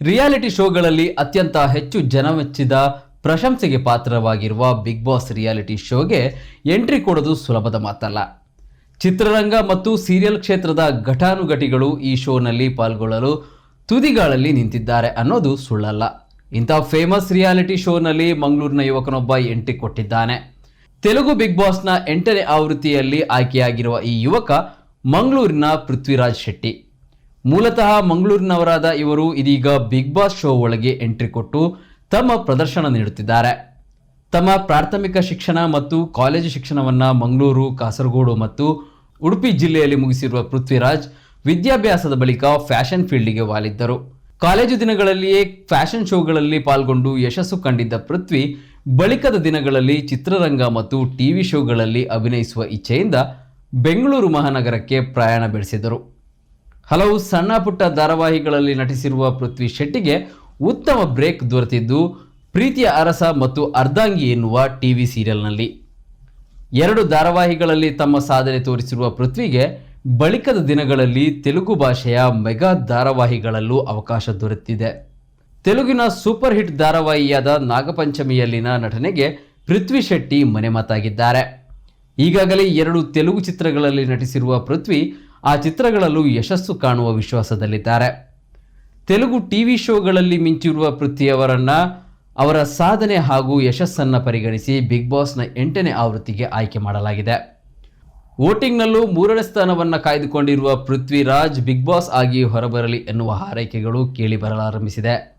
Reality ಶೋಗಳಲ್ಲಿ ಅತ್ಯಂತ ಹೆಚ್ಚು ಜನಮೆಚ್ಚಿದ ಪ್ರಶಂಸೆಗೆ ಪಾತ್ರವಾಗಿರುವ ಬಿಗ್ ಬಾಸ್ ರಿಯಾಲಿಟಿ ಶೋಗೆ ಎಂಟ್ರಿ ಕೊಡೋದು ಸುಲಭದ ಮಾತಲ್ಲ. ಚಿತ್ರರಂಗ ಮತ್ತು ಸೀರಿಯಲ್ ಕ್ಷೇತ್ರದ ಘಟಾನುಘಟಿಗಳು ಈ ಶೋನಲ್ಲಿ ಪಾಲ್ಗೊಳ್ಳಲು ತುದಿಗಾಳಲ್ಲಿ ನಿಂತಿದ್ದಾರೆ ಅನ್ನೋದು ಸುಳ್ಳಲ್ಲ. ಇಂಥ ಫೇಮಸ್ ರಿಯಾಲಿಟಿ ಶೋನಲ್ಲಿ ಮಂಗಳೂರಿನ ಯುವಕನೊಬ್ಬ ಎಂಟ್ರಿ ಕೊಟ್ಟಿದ್ದಾನೆ. ತೆಲುಗು ಬಿಗ್ ಬಾಸ್ನ ಎಂಟನೇ ಆವೃತ್ತಿಯಲ್ಲಿ ಆಯ್ಕೆಯಾಗಿರುವ ಈ ಯುವಕ ಮಂಗಳೂರಿನ ಪೃಥ್ವಿರಾಜ್ ಶೆಟ್ಟಿ. ಮೂಲತಃ ಮಂಗಳೂರಿನವರಾದ ಇವರು ಇದೀಗ ಬಿಗ್ ಬಾಸ್ ಶೋ ಒಳಗೆ ಎಂಟ್ರಿ ಕೊಟ್ಟು ತಮ್ಮ ಪ್ರದರ್ಶನ ನೀಡುತ್ತಿದ್ದಾರೆ. ತಮ್ಮ ಪ್ರಾಥಮಿಕ ಶಿಕ್ಷಣ ಮತ್ತು ಕಾಲೇಜು ಶಿಕ್ಷಣವನ್ನು ಮಂಗಳೂರು, ಕಾಸರಗೋಡು ಮತ್ತು ಉಡುಪಿ ಜಿಲ್ಲೆಯಲ್ಲಿ ಮುಗಿಸಿರುವ ಪೃಥ್ವಿರಾಜ್ ವಿದ್ಯಾಭ್ಯಾಸದ ಬಳಿಕ ಫ್ಯಾಷನ್ ಫೀಲ್ಡಿಗೆ ವಾಲಿದ್ದರು. ಕಾಲೇಜು ದಿನಗಳಲ್ಲಿಯೇ ಫ್ಯಾಷನ್ ಶೋಗಳಲ್ಲಿ ಪಾಲ್ಗೊಂಡು ಯಶಸ್ಸು ಕಂಡಿದ್ದ ಪೃಥ್ವಿ ಬಳಿಕದ ದಿನಗಳಲ್ಲಿ ಚಿತ್ರರಂಗ ಮತ್ತು ಟಿವಿ ಶೋಗಳಲ್ಲಿ ಅಭಿನಯಿಸುವ ಇಚ್ಛೆಯಿಂದ ಬೆಂಗಳೂರು ಮಹಾನಗರಕ್ಕೆ ಪ್ರಯಾಣ ಬೆಳೆಸಿದರು. ಹಲವು ಸಣ್ಣ ಪುಟ್ಟ ಧಾರಾವಾಹಿಗಳಲ್ಲಿ ನಟಿಸಿರುವ ಪೃಥ್ವಿ ಶೆಟ್ಟಿಗೆ ಉತ್ತಮ ಬ್ರೇಕ್ ದೊರೆತಿದ್ದು, ಪ್ರೀತಿಯ ಅರಸ ಮತ್ತು ಅರ್ಧಾಂಗಿ ಎನ್ನುವ ಟಿವಿ ಸೀರಿಯಲ್ನಲ್ಲಿ. ಎರಡು ಧಾರಾವಾಹಿಗಳಲ್ಲಿ ತಮ್ಮ ಸಾಧನೆ ತೋರಿಸಿರುವ ಪೃಥ್ವಿಗೆ ಬಳಿಕದ ದಿನಗಳಲ್ಲಿ ತೆಲುಗು ಭಾಷೆಯ ಮೆಗಾ ಧಾರಾವಾಹಿಗಳಲ್ಲೂ ಅವಕಾಶ ದೊರೆತಿದೆ. ತೆಲುಗಿನ ಸೂಪರ್ ಹಿಟ್ ಧಾರಾವಾಹಿಯಾದ ನಾಗಪಂಚಮಿಯಲ್ಲಿನ ನಟನೆಗೆ ಪೃಥ್ವಿ ಶೆಟ್ಟಿ ಮನೆಮಾತಾಗಿದ್ದಾರೆ ಈಗಾಗಲೇ ಎರಡು ತೆಲುಗು ಚಿತ್ರಗಳಲ್ಲಿ ನಟಿಸಿರುವ ಪೃಥ್ವಿ ಆ ಚಿತ್ರಗಳಲ್ಲೂ ಯಶಸ್ಸು ಕಾಣುವ ವಿಶ್ವಾಸದಲ್ಲಿದ್ದಾರೆ. ತೆಲುಗು ಟಿವಿ ಶೋಗಳಲ್ಲಿ ಮಿಂಚಿರುವ ಪೃಥ್ವಿಯವರನ್ನ ಅವರ ಸಾಧನೆ ಹಾಗೂ ಯಶಸ್ಸನ್ನು ಪರಿಗಣಿಸಿ ಬಿಗ್ ಬಾಸ್ನ ಎಂಟನೇ ಆವೃತ್ತಿಗೆ ಆಯ್ಕೆ ಮಾಡಲಾಗಿದೆ. ವೋಟಿಂಗ್ನಲ್ಲೂ ಮೂರನೇ ಸ್ಥಾನವನ್ನು ಕಾಯ್ದುಕೊಂಡಿರುವ ಪೃಥ್ವಿರಾಜ್ ಬಿಗ್ ಬಾಸ್ ಆಗಿ ಹೊರಬರಲಿ ಎನ್ನುವ ಹಾರೈಕೆಗಳು ಕೇಳಿ ಬರಲಾರಂಭಿಸಿದೆ.